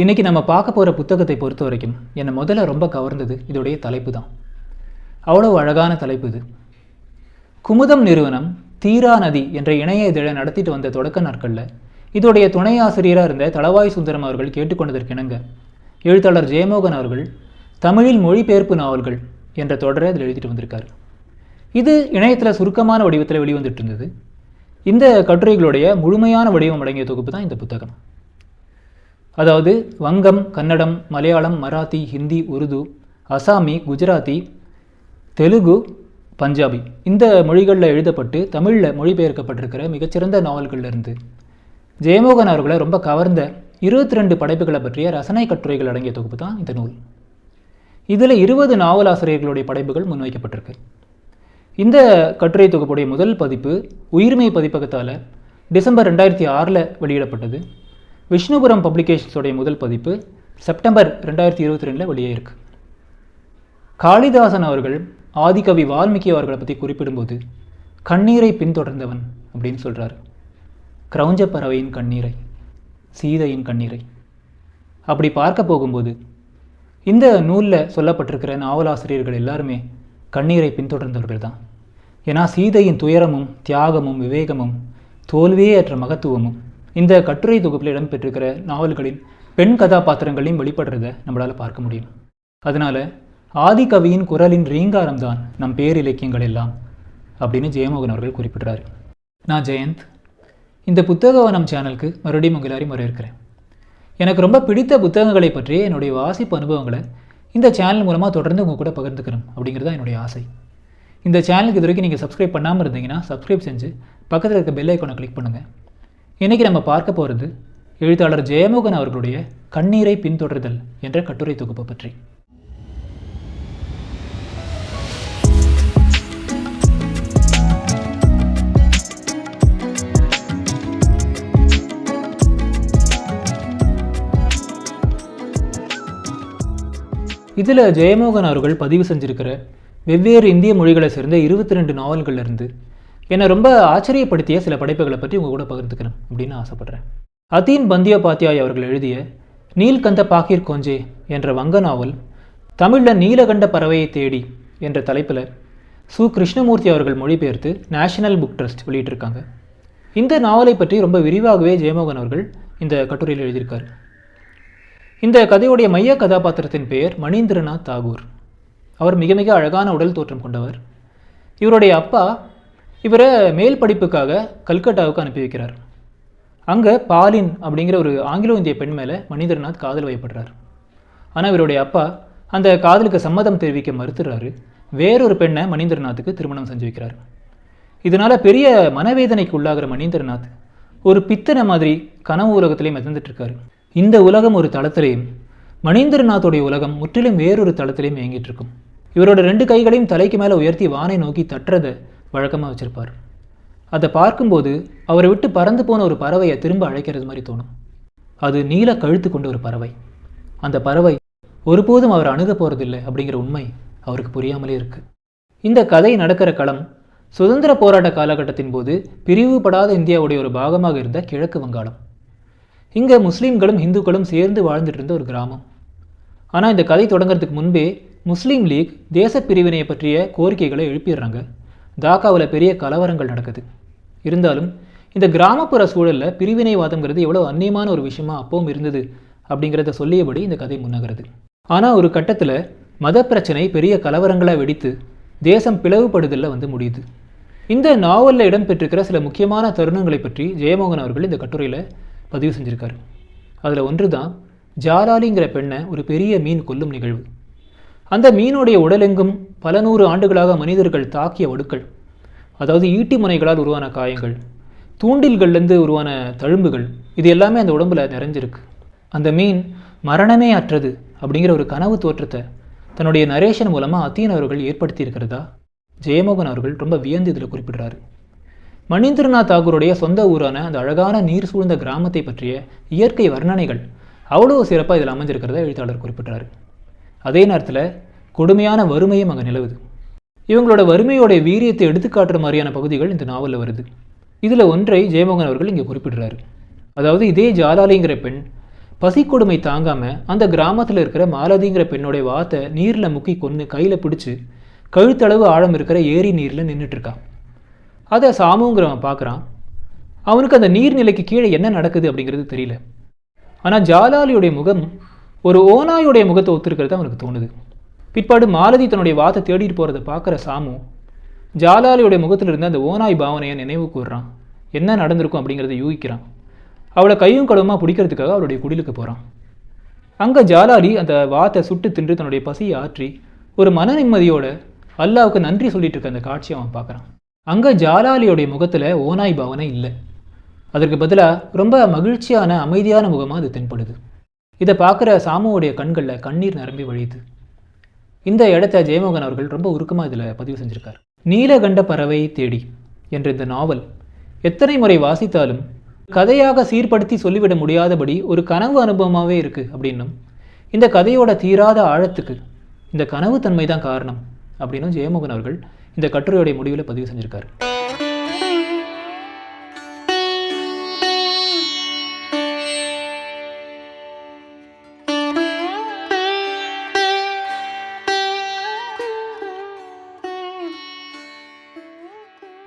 இன்றைக்கி நம்ம பார்க்க போகிற புத்தகத்தை பொறுத்த வரைக்கும் என்னை முதல்ல ரொம்ப கவர்ந்தது இதோடைய தலைப்பு தான் அவ்வளோ அழகான தலைப்பு இது. குமுதம் நிறுவனம் தீரா நதி என்ற இணைய இதழை நடத்திட்டு வந்த தொடக்க நாட்களில் இதோடைய துணை ஆசிரியராக இருந்த தளவாய் சுந்தரம் அவர்கள் கேட்டுக்கொண்டதற்கிணங்க. எழுத்தாளர் ஜெயமோகன் அவர்கள் தமிழில் மொழிபெயர்ப்பு நாவல்கள் என்ற தொடரை அதில் எழுதிட்டு வந்திருக்காரு. இது இணையத்தில் சுருக்கமான வடிவத்தில் வெளிவந்துட்டு இருந்தது. இந்த கட்டுரைகளுடைய முழுமையான வடிவம் அடங்கிய தொகுப்பு தான் இந்த புத்தகம். அதாவது வங்கம் கன்னடம் மலையாளம் மராத்தி ஹிந்தி உருது அசாமி குஜராத்தி தெலுங்கு பஞ்சாபி. இந்த மொழிகளில் எழுதப்பட்டு தமிழில் மொழிபெயர்க்கப்பட்டிருக்கிற மிகச்சிறந்த நாவல்கள்ல இருந்து ஜெயமோகன் அவர்களை ரொம்ப கவர்ந்த இருபத்தி ரெண்டு படைப்புகளை பற்றிய ரசனை கட்டுரைகள் அடங்கிய தொகுப்பு தான் இந்த நூல். இதில் இருபது நாவலாசிரியர்களுடைய படைப்புகள் முன்வைக்கப்பட்டிருக்கு. இந்த கட்டுரை தொகுப்புடைய முதல் பதிப்பு உயிர்மை பதிப்பகத்தால் டிசம்பர் ரெண்டாயிரத்தி ஆறில் வெளியிடப்பட்டது. விஷ்ணுபுரம் பப்ளிகேஷன்ஸோடைய முதல் பதிப்பு செப்டம்பர் ரெண்டாயிரத்தி இருபத்தி ரெண்டில் வெளியே இருக்கு. காளிதாசன் அவர்கள் ஆதிகவி வால்மீகி அவர்களை பற்றி குறிப்பிடும்போது கண்ணீரை பின்தொடர்ந்தவன் அப்படின்னு சொல்கிறார் கிரௌஞ்ச பறவையின் கண்ணீரை சீதையின் கண்ணீரை அப்படி பார்க்க போகும்போது இந்த நூலில் சொல்லப்பட்டிருக்கிற நாவலாசிரியர்கள் எல்லாருமே கண்ணீரை பின்தொடர்ந்தவர்கள் தான் ஏன்னா சீதையின் துயரமும் தியாகமும் விவேகமும் தோல்வியே அற்ற மகத்துவமும் இந்த கட்டுரை தொகுப்பில் இடம்பெற்றிருக்கிற நாவல்களின் பெண் கதாபாத்திரங்களையும் வெளிப்படுறத நம்மளால் பார்க்க முடியும். அதனால் ஆதிகவியின் குரலின் ரீங்காரம் தான் நம் பேர் இலக்கியங்கள் எல்லாம் அப்படின்னு ஜெயமோகன் அவர்கள் குறிப்பிடுறாரு. நான் ஜெயந்த். இந்த புத்தகவனம் சேனலுக்கு மறுபடியும் உங்கள் எல்லாரையும் வரவேற்கிறேன். எனக்கு ரொம்ப பிடித்த புத்தகங்களை பற்றி என்னுடைய வாசிப்பு அனுபவங்களை இந்த சேனல் மூலமாக தொடர்ந்து உங்கள் கூட பகிர்ந்துக்கணும் அப்படிங்கிறது தான் என்னுடைய ஆசை. இந்த சேனலுக்கு இது வரைக்கும் நீங்கள் சப்ஸ்கிரைப் பண்ணாமல் இருந்தீங்கன்னா சப்ஸ்கிரைப் செஞ்சு பக்கத்தில் இருக்க பெல் ஐக்கானை கிளிக் பண்ணுங்கள் இன்றைக்கி நம்ம பார்க்க போகிறது எழுத்தாளர் ஜெயமோகன் அவர்களுடைய கண்ணீரை பின்தொடர்தல் என்ற கட்டுரை தொகுப்பை பற்றி. இதில் ஜெயமோகன் அவர்கள் பதிவு செஞ்சிருக்கிற வெவ்வேறு இந்திய மொழிகளை சேர்ந்த இருபத்தி ரெண்டு நாவல்கள்லேருந்து என்னை ரொம்ப ஆச்சரியப்படுத்திய சில படைப்புகளை பற்றி உங்கள் கூட பகிர்ந்துக்கணும் அப்படின்னு ஆசைப்பட்றேன். அதீன் பந்தியோபாத்தியாய் அவர்கள் எழுதிய நீல்கந்த பாக்கீர் கோஞ்சே என்ற வங்க நாவல் தமிழில் நீலகண்ட பறவையை தேடி என்ற தலைப்பில் சு. கிருஷ்ணமூர்த்தி அவர்கள் மொழிபெயர்த்து நேஷனல் புக் ட்ரஸ்ட் வெளியிட்டிருக்காங்க. இந்த நாவலை பற்றி ரொம்ப விரிவாகவே ஜெயமோகன் அவர்கள் இந்த கட்டுரையில் எழுதியிருக்கார். இந்த கதையுடைய மைய கதாபாத்திரத்தின் பெயர் மணீந்திரநாத் தாகூர். அவர் மிக மிக அழகான உடல் தோற்றம் கொண்டவர். இவருடைய அப்பா இவரை மேல் படிப்புக்காக கல்கட்டாவுக்கு அனுப்பி வைக்கிறார். அங்கே பாலின் அப்படிங்கிற ஒரு ஆங்கிலோ இந்திய பெண் மேலே மணிந்திரநாத் காதல் வயப்படுறார். ஆனால் இவருடைய அப்பா அந்த காதலுக்கு சம்மதம் தெரிவிக்க மறுத்துறாரு. வேறொரு பெண்ணை மணிந்திரநாத்துக்கு திருமணம் செஞ்சு வைக்கிறார். இதனால் பெரிய மனவேதனைக்கு உள்ளாகிற மணிந்திரநாத் ஒரு பித்தனை மாதிரி கனவு உலகத்திலே மிதந்துட்டுருக்காரு இந்த உலகம் ஒரு தளத்திலையும் மணிந்திரநாத்துடைய உலகம் முற்றிலும் வேறொரு தளத்திலையும் இயங்கிட்டு இருக்கும். இவரோட ரெண்டு கைகளையும் தலைக்கு மேலே உயர்த்தி வானை நோக்கி தட்டுறதை வழக்கமாக வச்சிருப்பார். அதை பார்க்கும்போது அவரை விட்டு பறந்து போன ஒரு பறவையை திரும்ப அழைக்கிறது மாதிரி தோணும். அது நீல கழுத்து கொண்ட ஒரு பறவை. அந்த பறவை ஒருபோதும் அவர் அணுக போகிறதில்லை அப்படிங்கிற உண்மை அவருக்கு புரியாமலே இருக்கு. இந்த கதை நடக்கிற களம் சுதந்திர போராட்ட காலகட்டத்தின் போது பிரிவுபடாத இந்தியாவுடைய ஒரு பாகமாக இருந்த கிழக்கு வங்காளம். இங்கே முஸ்லீம்களும் இந்துக்களும் சேர்ந்து வாழ்ந்துட்டு இருந்த ஒரு கிராமம். ஆனால் இந்த கதை தொடங்குறதுக்கு முன்பே முஸ்லீம் லீக் தேச பிரிவினையை பற்றிய கோரிக்கைகளை எழுப்பிடுறாங்க. தாக்காவில் பெரிய கலவரங்கள் நடக்குது. இருந்தாலும் இந்த கிராமப்புற சூழலில் பிரிவினைவாதங்கிறது எவ்வளோ அந்நியமான ஒரு விஷயமா அப்பவும் இருந்தது அப்படிங்கிறத சொல்லியபடி இந்த கதை முன்னகிறது ஆனால் ஒரு கட்டத்தில் மத பிரச்சனை பெரிய கலவரங்களாக வெடித்து தேசம் பிளவுபடுதலில் வந்து முடியுது. இந்த நாவலில் இடம்பெற்றிருக்கிற சில முக்கியமான தருணங்களை பற்றி ஜெயமோகன் அவர்கள் இந்த கட்டுரையில் பதிவு செஞ்சுருக்காரு. அதில் ஒன்று தான் ஜாலாலிங்கிற பெண்ணை ஒரு பெரிய மீன் கொல்லும் நிகழ்வு. அந்த மீனுடைய உடலெங்கும் பல நூறு ஆண்டுகளாக மனிதர்கள் தாக்கிய வடுக்கள் அதாவது ஈட்டி முனைகளால் உருவான காயங்கள் தூண்டில்கள்லேருந்து உருவான தழும்புகள் இது எல்லாமே அந்த உடம்புல நிறைஞ்சிருக்கு. அந்த மீன் மரணமே அற்றது அப்படிங்கிற ஒரு கனவு தோற்றத்தை தன்னுடைய நரேஷன் மூலமாக அத்தீன் அவர்கள் ஏற்படுத்தியிருக்கிறதா? ஜெயமோகன் அவர்கள் ரொம்ப வியந்து இதில் குறிப்பிடுறாரு. மணீந்திரநாத் தாகூருடைய சொந்த ஊரான அந்த அழகான நீர் சூழ்ந்த கிராமத்தை பற்றிய இயற்கை வர்ணனைகள் அவ்வளோ சிறப்பாக இதில் அமைஞ்சிருக்கிறத எழுத்தாளர் குறிப்பிட்டார் அதே நேரத்தில் கொடுமையான வறுமையும் அங்கே நிலவுது. இவங்களோட வறுமையோட வீரியத்தை எடுத்துக்காட்டுற மாதிரியான பகுதிகள் இந்த நாவலில் வருது. இதில் ஒன்றை ஜெயமோகன் அவர்கள் இங்கே குறிப்பிடுறாரு. அதாவது இதே ஜாலாலிங்கிற பெண் பசி கொடுமை தாங்காமல் அந்த கிராமத்தில் இருக்கிற மாலதிங்கிற பெண்ணுடைய வாத்தை நீரில் முக்கி கொன்று கையில் பிடிச்சி கழுத்தளவு ஆழம் இருக்கிற ஏரி நீரில் நின்றுட்டுருக்கான் அதை சாமுங்கிறவன் பார்க்குறான் அவனுக்கு அந்த நீர்நிலைக்கு கீழே என்ன நடக்குது அப்படிங்கிறது தெரியல. ஆனால் ஜாலாலியுடைய முகம் ஒரு ஓனாயுடைய முகத்தை ஒத்துருக்கிறது அவனுக்கு தோணுது. பிற்பாடு மாலதி தன்னுடைய வாத்தை தேடிட்டு போகிறத பார்க்குற சாமு ஜாலாலியுடைய முகத்தில் இருந்த அந்த ஓனாய் பாவனையை நினைவு கூறுறான் என்ன நடந்திருக்கும் அப்படிங்கிறத யூகிக்கிறான். அவளை கையும் கடவுமா பிடிக்கிறதுக்காக அவளுடைய குடிலுக்கு போகிறான் அங்கே ஜாலாலி அந்த வாத்தை சுட்டு தின்று தன்னுடைய பசியை ஆற்றி ஒரு மன நிம்மதியோட அல்லாவுக்கு நன்றி சொல்லிட்டு இருக்க அந்த காட்சியை அவன் பார்க்குறான். அங்கே ஜாலாலியோடைய முகத்தில் ஓனாய் பாவனை இல்லை. அதற்கு பதிலாக ரொம்ப மகிழ்ச்சியான அமைதியான முகமாக அது தென்படுது. இதை பார்க்குற சாமுவோடைய கண்களில் கண்ணீர் நிரம்பி வழியுது. இந்த இடத்த ஜெயமோகன் அவர்கள் ரொம்ப உருக்கமாக இதில் பதிவு செஞ்சுருக்கார். நீலகண்ட பறவை தேடி என்ற இந்த நாவல் எத்தனை முறை வாசித்தாலும் கதையாக சீர்படுத்தி சொல்லிவிட முடியாதபடி ஒரு கனவு அனுபவமாகவே இருக்குது அப்படின்னும் இந்த கதையோட தீராத ஆழத்துக்கு இந்த கனவு தன்மை தான் காரணம் அப்படின்னும் ஜெயமோகன் அவர்கள் இந்த கட்டுரையுடைய முடிவில் பதிவு செஞ்சுருக்காரு.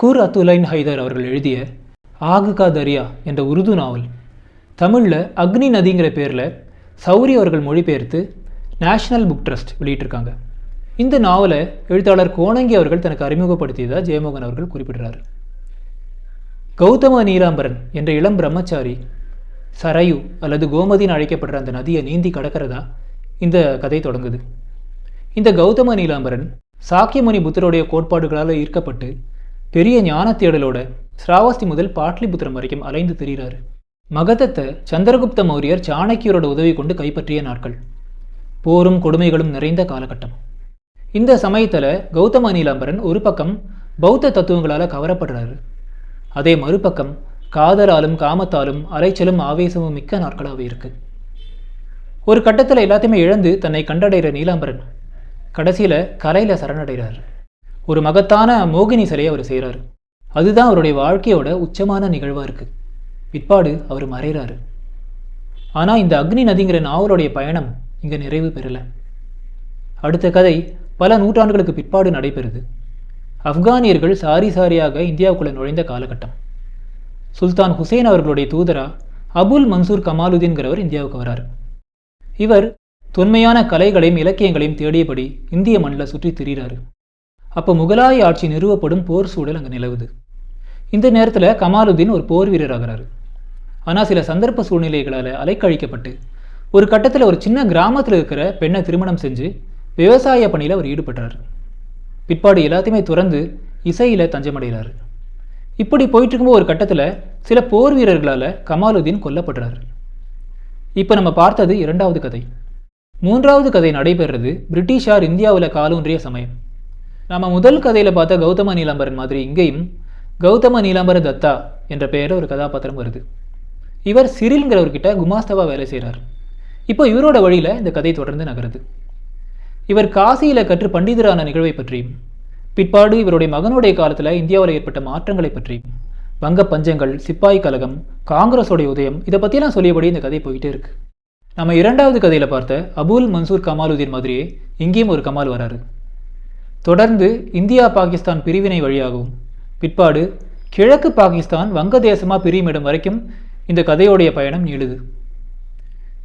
கூர் அத்துலைன் ஹைதர் அவர்கள் எழுதிய ஆகுகா தரியா என்ற உருது நாவல். தமிழில் அக்னி நதிங்கிற பேரில் சௌரி அவர்கள் மொழிபெயர்த்து நேஷனல் புக் ட்ரஸ்ட் வெளியிட்டிருக்காங்க. இந்த நாவலை எழுத்தாளர் கோணங்கி அவர்கள் தனக்கு அறிமுகப்படுத்தியதாக ஜெயமோகன் அவர்கள் குறிப்பிடுறார். கௌதம நீலாம்பரன் என்ற இளம் பிரம்மச்சாரி சரையு அல்லது கோமதின்னு அழைக்கப்படுற அந்த நதியை நீந்தி கடக்கிறதா இந்த கதை தொடங்குது. இந்த கௌதம நீலாம்பரன் சாக்கியமுனி புத்தருடைய கோட்பாடுகளால் ஈர்க்கப்பட்டு பெரிய ஞான தேடலோட ஸ்ராவஸ்தி முதல் பாட்லிபுத்திரம் வரைக்கும் அலைந்து திரிகிறாரு. மகதத்தை சந்திரகுப்த மௌரியர் சாணக்கியரோட உதவி கொண்டு கைப்பற்றிய நாட்கள். போரும் கொடுமைகளும் நிறைந்த காலகட்டம். இந்த சமயத்தில் கௌதம நீலாம்பரன் ஒரு பக்கம் பௌத்த தத்துவங்களால் கவரப்படுறாரு. அதே மறுபக்கம் காதலாலும் காமத்தாலும் அலைச்சலும் ஆவேசமும் மிக்க நாட்களாகவே இருக்கு. ஒரு கட்டத்தில் எல்லாத்தையுமே இழந்து தன்னை கண்டடைகிற நீலாம்பரன் கடைசியில் கலையில் சரணடைகிறார். ஒரு மகத்தான மோகினி சிலையை அவர் செய்கிறாரு அதுதான் அவருடைய வாழ்க்கையோட உச்சமான நிகழ்வாக இருக்குது பிற்பாடு அவர் மறைகிறாரு ஆனால் இந்த அக்னி நதிங்கிற நாவலுடைய பயணம் இங்கே நிறைவு பெறலை. அடுத்த கதை பல நூற்றாண்டுகளுக்கு பிற்பாடு நடைபெறுது. ஆப்கானியர்கள் சாரி சாரியாக இந்தியாவுக்குள்ளே நுழைந்த காலகட்டம். சுல்தான் ஹுசேன் அவர்களுடைய தூதரா அபுல் மன்சூர் கமாலுதீன்கிறவர் இந்தியாவுக்கு வராரு. இவர் தொன்மையான கலைகளையும் இலக்கியங்களையும் தேடியபடி இந்திய மண்ணில் சுற்றி திரிகிறாரு அப்போ முகலாய ஆட்சி நிறுவப்படும் போர் சூழல் அங்கே நிலவுது. இந்த நேரத்தில் கமாலுதீன் ஒரு போர் வீரர் ஆகிறாரு ஆனால் சில சந்தர்ப்ப சூழ்நிலைகளால் அலைக்கழிக்கப்பட்டு ஒரு கட்டத்தில் ஒரு சின்ன கிராமத்தில் இருக்கிற பெண்ணை திருமணம் செஞ்சு விவசாய பணியில் அவர் ஈடுபட்டார் பிற்பாடு எல்லாத்தையுமே துறந்து இசையில் தஞ்சமடைகிறார். இப்படி போயிட்டு இருக்கும்போது ஒரு கட்டத்தில் சில போர் வீரர்களால் கமாலுதீன் கொல்லப்படுறாரு. இப்போ நம்ம பார்த்தது இரண்டாவது கதை. மூன்றாவது கதை நடைபெறுறது பிரிட்டிஷார் இந்தியாவில் காலூன்றிய சமயம். நம்ம முதல் கதையில் பார்த்த கௌதம நீலாம்பரன் மாதிரி இங்கேயும் கௌதம நீலாம்பர தத்தா என்ற பெயரில் ஒரு கதாபாத்திரம் வருது. இவர் சிறில்ங்கிறவர்கிட்ட குமாஸ்தவா வேலை செய்கிறார் இப்போ இவரோட வழியில் இந்த கதை தொடர்ந்து நகருது. இவர் காசியில் கற்று பண்டிதரான நிகழ்வை பற்றியும் பிற்பாடு இவருடைய மகனுடைய காலத்தில் இந்தியாவில் ஏற்பட்ட மாற்றங்களை பற்றியும் வங்க பஞ்சங்கள் சிப்பாய் கழகம் காங்கிரஸோடைய உதயம் இதை பற்றிலாம் சொல்லியபடி இந்த கதை போயிட்டே இருக்கு. நம்ம இரண்டாவது கதையில் பார்த்த அபுல் மன்சூர் கமாலுதீன் மாதிரியே இங்கேயும் ஒரு கமால் வராரு. தொடர்ந்து இந்தியா பாகிஸ்தான் பிரிவினை வழியாகவும். பிற்பாடு கிழக்கு பாகிஸ்தான் வங்கதேசமாக பிரியும் இடம் வரைக்கும் இந்த கதையோடைய பயணம் நீளுது.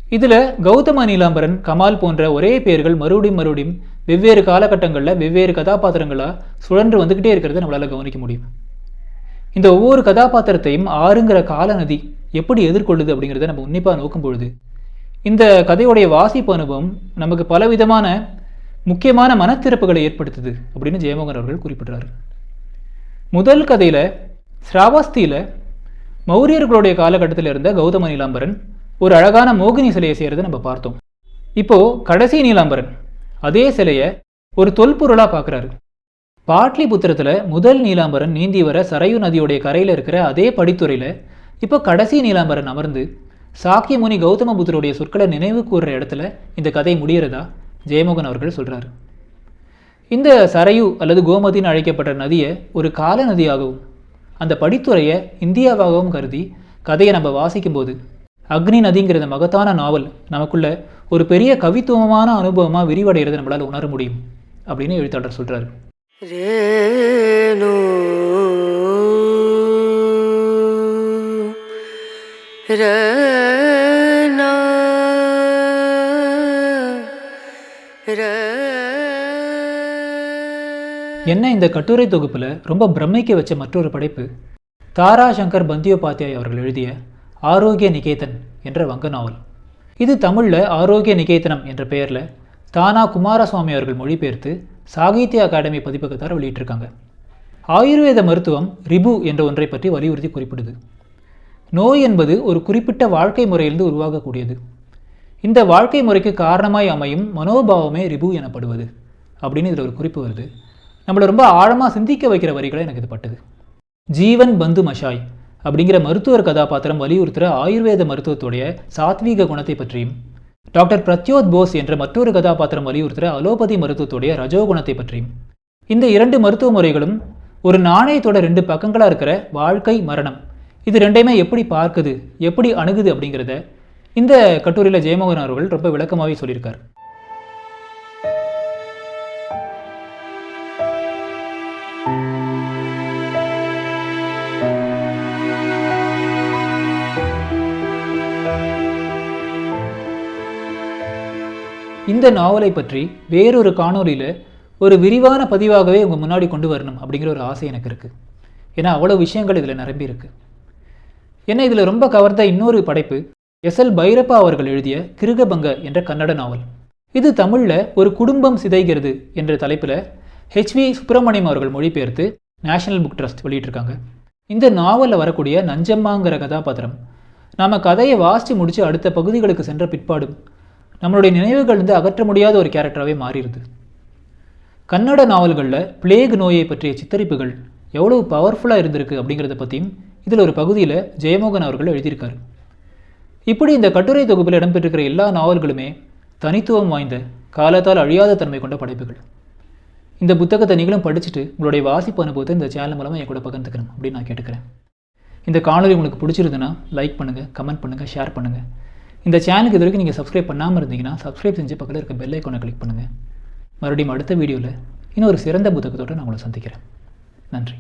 இதில் கௌதம நீலாம்பரன் கமால் போன்ற ஒரே பேர்கள் மறுபடியும் மறுபடியும் வெவ்வேறு காலகட்டங்களில் வெவ்வேறு கதாபாத்திரங்களாக சுழன்று வந்துக்கிட்டே இருக்கிறத நம்மளால் கவனிக்க முடியும். இந்த ஒவ்வொரு கதாபாத்திரத்தையும் ஆறுங்கிற காலநதி எப்படி எதிர்கொள்ளுது அப்படிங்கிறத நம்ம உன்னிப்பாக நோக்கும் பொழுது இந்த கதையுடைய வாசிப்பு அனுபவம் நமக்கு பலவிதமான முக்கியமான மனத்திறப்புகளை ஏற்படுத்துது அப்படின்னு ஜெயமோகன் அவர்கள் குறிப்பிட்றாரு. முதல் கதையில் ஸ்ராவஸ்தியில் மௌரியர்களுடைய காலகட்டத்தில் இருந்த கௌதம நீலாம்பரன் ஒரு அழகான மோகினி சிலையை செய்கிறத நம்ம பார்த்தோம். இப்போது கடைசி நீலாம்பரன் அதே சிலையை ஒரு தொல்பொருளாக பார்க்குறாரு பாட்லிபுத்திரத்தில் முதல் நீலாம்பரன் நீந்தி வர சரையு நதியுடைய கரையில் இருக்கிற அதே படித்துறையில் இப்போ கடைசி நீலாம்பரன் அமர்ந்து சாக்கியமுனி கௌதம புத்தருடைய சொற்களை நினைவு கூறுற இடத்துல இந்த கதை முடிகிறதா ஜெயமோகன் அவர்கள் சொல்கிறார் இந்த சரையு அல்லது கோமதின்னு அழைக்கப்பட்ட நதியை ஒரு கால நதியாகவும் அந்த படித்துறையை இந்தியாவாகவும் கருதி கதையை நம்ம வாசிக்கும்போது அக்னி நதிங்கிற மகத்தான நாவல். நமக்குள்ள ஒரு பெரிய கவித்துவமான அனுபவமாக விரிவடைகிறது நம்மளால் உணர முடியும் அப்படின்னு எழுத்தாளர் சொல்கிறார் ரே என்ன இந்த கட்டுரை தொகுப்பில் ரொம்ப பிரமிக்க வச்ச மற்றொரு படைப்பு? தாரா சங்கர் பந்தியோபாத்யாய் அவர்கள் எழுதிய ஆரோக்கிய நிகேதன் என்ற வங்க நாவல். இது தமிழில் ஆரோக்கிய நிகேதனம் என்ற பெயரில் தானா குமாரசுவாமி அவர்கள் மொழிபெயர்த்து சாகித்ய அகாடமி பதிப்பகத்தார் வெளியிட்டிருக்காங்க. ஆயுர்வேத மருத்துவம் ரிபு என்ற ஒன்றை பற்றி வலியுறுத்தி குறிப்பிடுது. நோய் என்பது ஒரு குறிப்பிட்ட வாழ்க்கை முறையிலிருந்து உருவாகக்கூடியது. இந்த வாழ்க்கை முறைக்கு காரணமாய் அமையும் மனோபாவமே ரிபு எனப்படுவது அப்படின்னு இதில் ஒரு குறிப்பு வருது. நம்மளை ரொம்ப ஆழமாக சிந்திக்க வைக்கிற வரிகளை எனக்கு இது பட்டது. ஜீவன் பந்து மஷாய் அப்படிங்கிற மருத்துவர் கதாபாத்திரம் வலியுறுத்துகிற ஆயுர்வேத மருத்துவத்துடைய சாத்வீக குணத்தை பற்றியும் டாக்டர் பிரத்யோத் போஸ் என்ற மற்றொரு கதாபாத்திரம் வலியுறுத்துகிற அலோபதி மருத்துவத்துடைய ரஜோகுணத்தை பற்றியும் இந்த இரண்டு மருத்துவ முறைகளும் ஒரு நாணயத்தோட ரெண்டு பக்கங்களாக இருக்கிற வாழ்க்கை மரணம் இது ரெண்டையுமே எப்படி பார்க்குது எப்படி அணுகுது அப்படிங்கிறத இந்த கட்டுரையில் ஜெயமோகன் அவர்கள் ரொம்ப விளக்கமாகவே சொல்லியிருக்கார். இந்த நாவலை பற்றி வேறொரு காணொலியில் ஒரு விரிவான பதிவாகவே உங்கள் முன்னாடி கொண்டு வரணும் அப்படிங்கிற ஒரு ஆசை எனக்கு இருக்குது ஏன்னா அவ்வளோ விஷயங்கள் இதில் நிரம்பி இருக்கு. இதில் ரொம்ப கவர்ந்த இன்னொரு படைப்பு எஸ். எல். பைரப்பா அவர்கள் எழுதிய கிருகபங்க என்ற கன்னட நாவல். இது தமிழில் ஒரு குடும்பம் சிதைகிறது என்ற தலைப்பில் ஹெச்வி சுப்பிரமணியம் அவர்கள் மொழிபெயர்த்து நேஷனல் புக் ட்ரஸ்ட் வெளியிட்டிருக்காங்க. இந்த நாவலில் வரக்கூடிய நஞ்சம்மாங்கிற கதாபாத்திரம் நாம் கதையை வாசித்து முடித்து அடுத்த பகுதிகளுக்கு சென்ற பிற்பாடும் நம்மளுடைய நினைவுகள் வந்து அகற்ற முடியாத ஒரு கேரக்டராகவே மாறிடுது. கன்னட நாவல்களில் பிளேக் நோயை பற்றிய சித்தரிப்புகள் எவ்வளவு பவர்ஃபுல்லாக இருந்திருக்கு அப்படிங்கிறத பற்றியும் இதில் ஒரு பகுதியில் ஜெயமோகன் அவர்கள் எழுதியிருக்காரு. இப்படி இந்த கட்டுரை தொகுப்பில் இடம்பெற்றிருக்கிற எல்லா நாவல்களுமே தனித்துவம் வாய்ந்த காலத்தால் அழியாத தன்மை கொண்ட படைப்புகள். இந்த புத்தகத்தை நீங்களும் படிச்சுட்டு உங்களுடைய வாசிப்பு அனுபவத்தை இந்த சேனல் மூலமாக என் கூட பகிர்ந்துக்கணும் அப்படின்னு நான் கேட்டுக்கிறேன். இந்த காணொலி உங்களுக்கு பிடிச்சிருந்துன்னா லைக் பண்ணுங்கள் கமெண்ட் பண்ணுங்கள் ஷேர் பண்ணுங்கள் இந்த சேனலுக்கு இது வரைக்கும் நீங்கள் சப்ஸ்கிரைப் பண்ணாமல் இருந்தீங்கன்னா சப்ஸ்கிரைப் செஞ்சு பக்கத்தில் இருக்க பெல் ஐக்கானை கிளிக் பண்ணுங்கள் மறுபடியும் அடுத்த வீடியோவில் இன்னொரு சிறந்த புத்தகத்தோடு நான் உங்களை சந்திக்கிறேன். நன்றி.